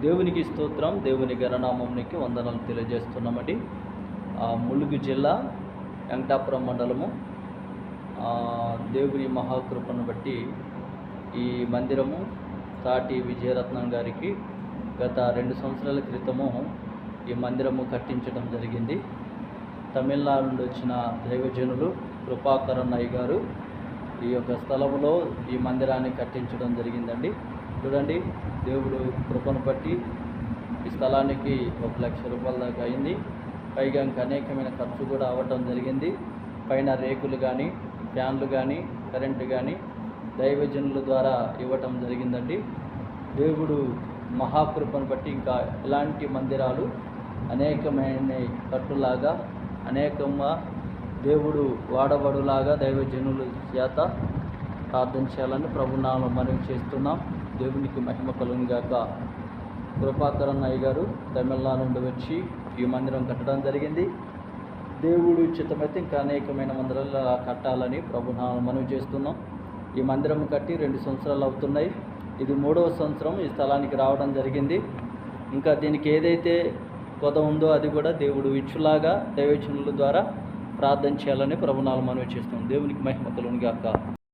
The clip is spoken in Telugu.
దేవునికి స్తోత్రం దేవుని గణనామంనికి వందనాలు తెలియజేస్తున్నామండి. ములుగు జిల్లా వెంకటాపురం మండలము. దేవుని మహాకృపను బట్టి ఈ మందిరము తాటి విజయరత్నం గారికి గత రెండు సంవత్సరాల క్రితము ఈ మందిరము కట్టించడం జరిగింది. తమిళనాడు నుండి వచ్చిన దైవజనులు కృపాకరన్ గారు ఈ యొక్క స్థలంలో ఈ మందిరాన్ని కట్టించడం జరిగిందండి. చూడండి దేవుడు కృపను బట్టి ఈ స్థలానికి ఒక లక్ష రూపాయల దాకా అయింది. పైగా ఇంకా అనేకమైన ఖర్చు కూడా అవ్వటం జరిగింది. పైన రేకులు కానీ ఫ్యాన్లు కానీ కరెంటు కానీ దైవజనుల ద్వారా ఇవ్వటం జరిగిందండి. దేవుడు మహాకృపను బట్టి ఇంకా ఇలాంటి మందిరాలు అనేకమైన కట్టులాగా అనేకమ్మ దేవుడు వాడబడులాగా దైవజనుల చేత ప్రార్థన చేయాలని ప్రభునామం మనవి చేస్తున్నాం. దేవునికి మహిమ కలుగును గాక. కృపాకరన్ అయ్య గారు తమిళనాడు నుండి వచ్చి ఈ మందిరం కట్టడం జరిగింది. దేవుడు చిత్తమైతే ఇంకా అనేకమైన మందిరాలు కట్టాలని ప్రభునామం మనవి చేస్తున్నాం. ఈ మందిరం కట్టి రెండు సంవత్సరాలు అవుతున్నాయి. ఇది మూడవ సంవత్సరం ఈ స్థలానికి రావడం జరిగింది. ఇంకా దీనికి ఏదైతే కొద ఉందో అది కూడా దేవుడు ఇచ్చులాగా దైవచనుల ద్వారా ప్రార్థన చేయాలని ప్రభునాలు మనవి చేస్తాం దేవునికి మహిమ కలుగునిగాక.